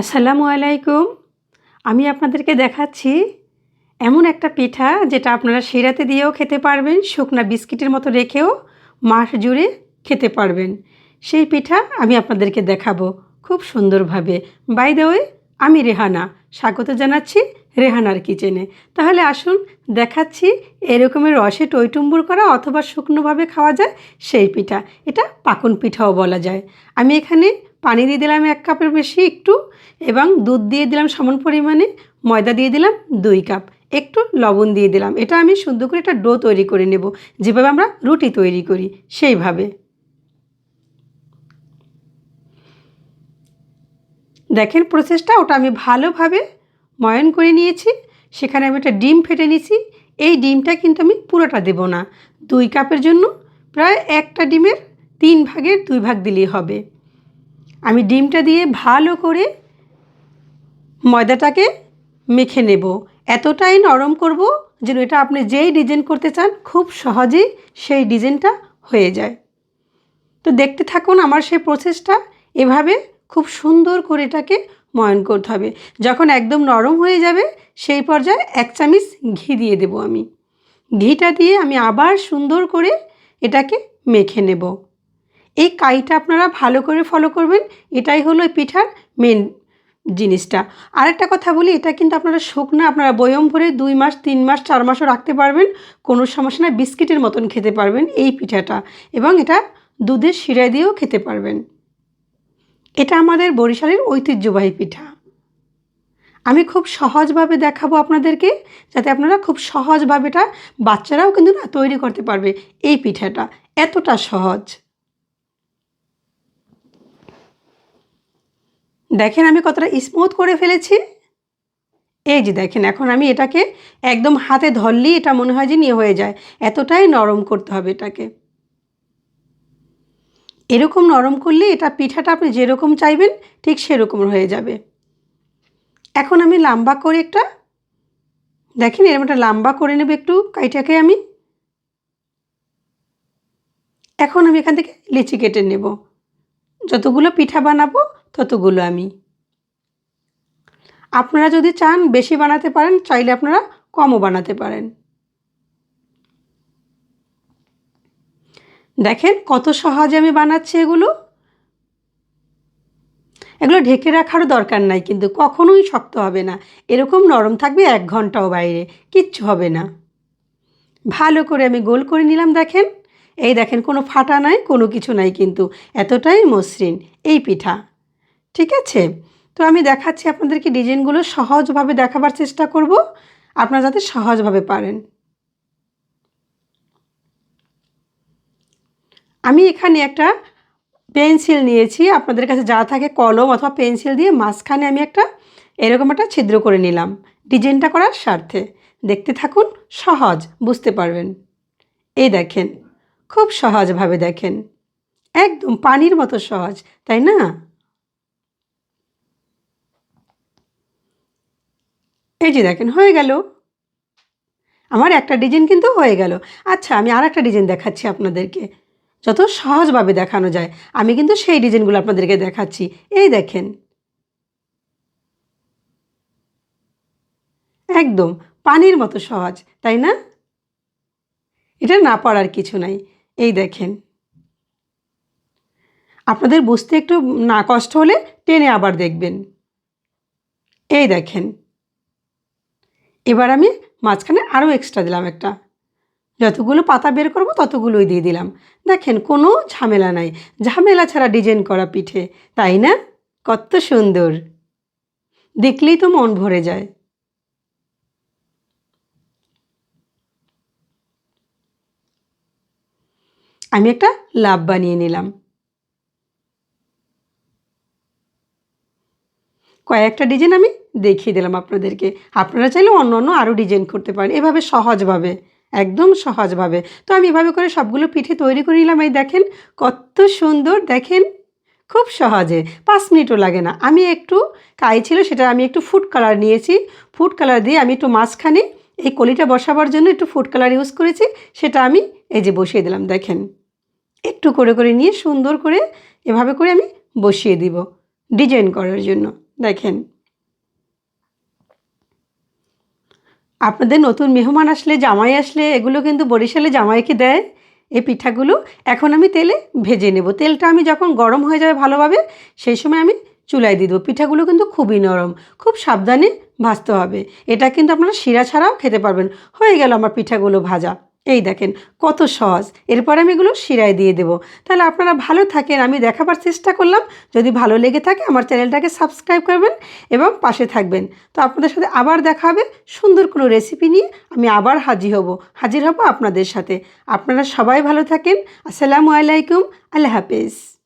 আসসালামু আলাইকুম। আমি আপনাদেরকে দেখাচ্ছি এমন একটা পিঠা যেটা আপনারা শিরাতে দিয়েও খেতে পারবেন, শুকনা বিস্কিটের মতো রেখেও মাস জুড়ে খেতে পারবেন। সেই পিঠা আমি আপনাদেরকে দেখাবো খুব সুন্দরভাবে। বাই দ্য ওয়ে আমি রেহানা। স্বাগত জানাচ্ছি রেহানার কিচেনে। তাহলে আসুন দেখাচ্ছি এরকমের রসে টইটুম্বুর করা অথবা শুকনোভাবে খাওয়া যায় সেই পিঠা। এটা পাকন পিঠাও বলা যায়। আমি এখানে পানি দিয়ে দিলাম এক কাপের বেশি একটু, এবং দুধ দিয়ে দিলাম সমান পরিমাণে, ময়দা দিয়ে দিলাম দুই কাপ, একটু লবণ দিয়ে দিলাম। এটা আমি সুন্দর করে একটা ডো তৈরি করে নেব, যেভাবে আমরা রুটি তৈরি করি, সেইভাবে। দেখেন প্রসেসটা ওটা আমি ভালোভাবে ময়ন করে নিয়েছি, সেখানে আমি একটা ডিম ফেটে নিয়েছি, এই ডিমটা কিন্তু আমি পুরোটা দেব না, দুই কাপের জন্য প্রায় একটা ডিমের তিন ভাগের দুই ভাগ দিলেই হবে। আমি ডিমটা দিয়ে ভালো করে ময়দাটাকে মেখে নেব। এতটাই নরম করব যেন এটা আপনি যেই ডিজাইন করতে চান, খুব সহজেই সেই ডিজাইনটা হয়ে যায়। তো দেখতে থাকুন আমার সেই প্রসেসটা, এভাবে খুব সুন্দর করে এটাকে ময়ন করতে হবে। যখন একদম নরম হয়ে যাবে, সেই পর্যায়ে এক চামিচ ঘি দিয়ে দেব আমি। ঘিটা দিয়ে আমি আবার সুন্দর করে এটাকে মেখে নেব। এই কাইটা আপনারা ভালো করে ফলো করবেন। এটাই হলো এই পিঠার মেন জিনিসটা। আরেকটা কথা বলি, এটা কিন্তু আপনারা শুকনো, আপনারা বয়ম ভরে দুই মাস, তিন মাস, চার মাসও রাখতে পারবেন। কোনো সমস্যা না বিস্কিটের মতন খেতে পারবেন এই পিঠাটা। এবং এটা দুধের শিরায় দিয়েও খেতে পারবেন। এটা আমাদের বরিশালের ঐতিহ্যবাহী পিঠা। আমি খুব সহজভাবে দেখাবো আপনাদেরকে, যাতে আপনারা খুব সহজভাবে এটা বাচ্চারাও কিন্তু না তৈরি করতে পারবে এই পিঠাটা। এতটা সহজ। দেখেন আমি কতটা স্মুথ করে ফেলেছি। এই যে দেখেন, এখন আমি এটাকে একদম হাতে ধরলেই এটা মনে হয় যে নিয়ে হয়ে যায়। এতটাই নরম করতে হবে এটাকে। এরকম নরম করলে এটা পিঠাটা আপনি যেরকম চাইবেন, ঠিক সেরকম হয়ে যাবে। এখন আমি লাম্বা করে একটা, দেখেন এরকম একটা লম্বা করে নেব একটু কাইটাকে আমি। এখন আমি এখান থেকে লিচি কেটে নেব। যতগুলো পিঠা বানাবো ততগুলো আমি। আপনারা যদি চান বেশি বানাতে পারেন, চাইলে আপনারা কমও বানাতে পারেন। দেখেন কত সহজে আমি বানাচ্ছি এগুলো। এগুলো ঢেকে রাখারও দরকার নাই, কিন্তু কখনোই শক্ত হবে না। এরকম নরম থাকবে এক ঘন্টাও বাইরে, কিচ্ছু হবে না। ভালো করে আমি গোল করে নিলাম, দেখেন। এই দেখেন কোনো ফাটা নাই, কোনো কিছু নাই কিন্তু। এতটাই মসৃণ। এই পিঠা। ঠিক আছে? তো আমি দেখাচ্ছি আপনাদেরকে ডিজাইনগুলো সহজভাবে দেখাবার চেষ্টা করব। আপনারা যাতে সহজভাবে পারেন। আমি এখানে একটা পেন্সিল নিয়েছি। আপনাদের কাছে যা থাকে কলম অথবা পেন্সিল দিয়ে মাঝখানে আমি একটা এরকম একটা ছিদ্র করে নিলাম। ডিজাইনটা করার স্বার্থে। দেখতে থাকুন, সহজ, বুঝতে পারবেন। এই দেখেন, খুব সহজভাবে দেখেন। একদম পানির মতো সহজ, তাই না? এই যে দেখেন, হয়ে গেল। আমার একটা ডিজাইন কিন্তু হয়ে গেল। আচ্ছা আমি আর একটা ডিজাইন দেখাচ্ছি আপনাদেরকে। যত সহজভাবে দেখানো যায়, আমি কিন্তু সেই ডিজাইনগুলো আপনাদেরকে দেখাচ্ছি। এই দেখেন। একদম, পানির মতো সহজ, তাই না? এটা না পারার কিছু নাই। এই দেখেন। আপনাদের বুঝতে একটু না কষ্ট হলে টেনে আবার দেখবেন। এই দেখেন। এবার আমি মাঝখানে আরও এক্সট্রা দিলাম একটা। যতগুলো পাতা বের করব ততগুলোই দিয়ে দিলাম। দেখেন, কোনো ঝামেলা নাই। ঝামেলা ছাড়া ডিজাইন করা পিঠে, তাই না? কত সুন্দর। দেখলেই তো মন ভরে যায়। আমি একটা লাভ বানিয়ে নিলাম। কয়েকটা ডিজাইন আমি দেখিয়ে দিলাম আপনাদেরকে। আপনারা চাইলে অন্য অন্য আরও ডিজাইন করতে পারেন। এভাবে সহজভাবে, একদম সহজভাবে। তো আমি এভাবে করে সবগুলো পিঠে তৈরি করে নিলাম। এই দেখেন, কত সুন্দর। দেখেন, খুব সহজে। পাঁচ মিনিটও লাগে না। আমি একটু কাই ছিল, সেটা আমি একটু ফুড কালার নিয়েছি। ফুড কালার দিয়ে আমি একটু মাঝখানে এই কলিটা বসাবার জন্য একটু ফুড কালার ইউজ করেছি। সেটা আমি এই যে বসিয়ে দিলাম। দেখেন, একটু করে করে নিয়ে সুন্দর করে এভাবে করে আমি বসিয়ে দিব। ডিজাইন করার জন্য। দেখেন আপনাদের নতুন মেহমান আসলে, জামাই আসলে, এগুলো কিন্তু বরিশালে জামাইকে দেয়। এই পিঠাগুলো এখন আমি তেলে ভেজে নেব। তেলটা আমি যখন গরম হয়ে যাবে ভালোভাবে, সেই সময় আমি চুলায় দিয়ে দেবো। পিঠাগুলো কিন্তু খুবই নরম, খুব সাবধানে ভাজতে হবে। এটা কিন্তু আপনারা শিরা ছাড়াও খেতে পারবেন। হয়ে গেল আমার পিঠাগুলো ভাজা। এই দেখেন, কত সহজ। এরপর আমি এগুলো শিরায় দিয়ে দেবো। তাহলে আপনারা ভালো থাকেন, আমি দেখাবার চেষ্টা করলাম। যদি ভালো লেগে থাকে, আমার চ্যানেলটাকে সাবস্ক্রাইব করবেন এবং পাশে থাকবেন। তো আপনাদের সাথে আবার দেখা হবে সুন্দর কোনো রেসিপি নিয়ে। আমি আবার হাজির হব হাজির হব আপনাদের সাথে। আপনারা সবাই ভালো থাকেন। আসসালামু আলাইকুম, আল্লাহ হাফেজ।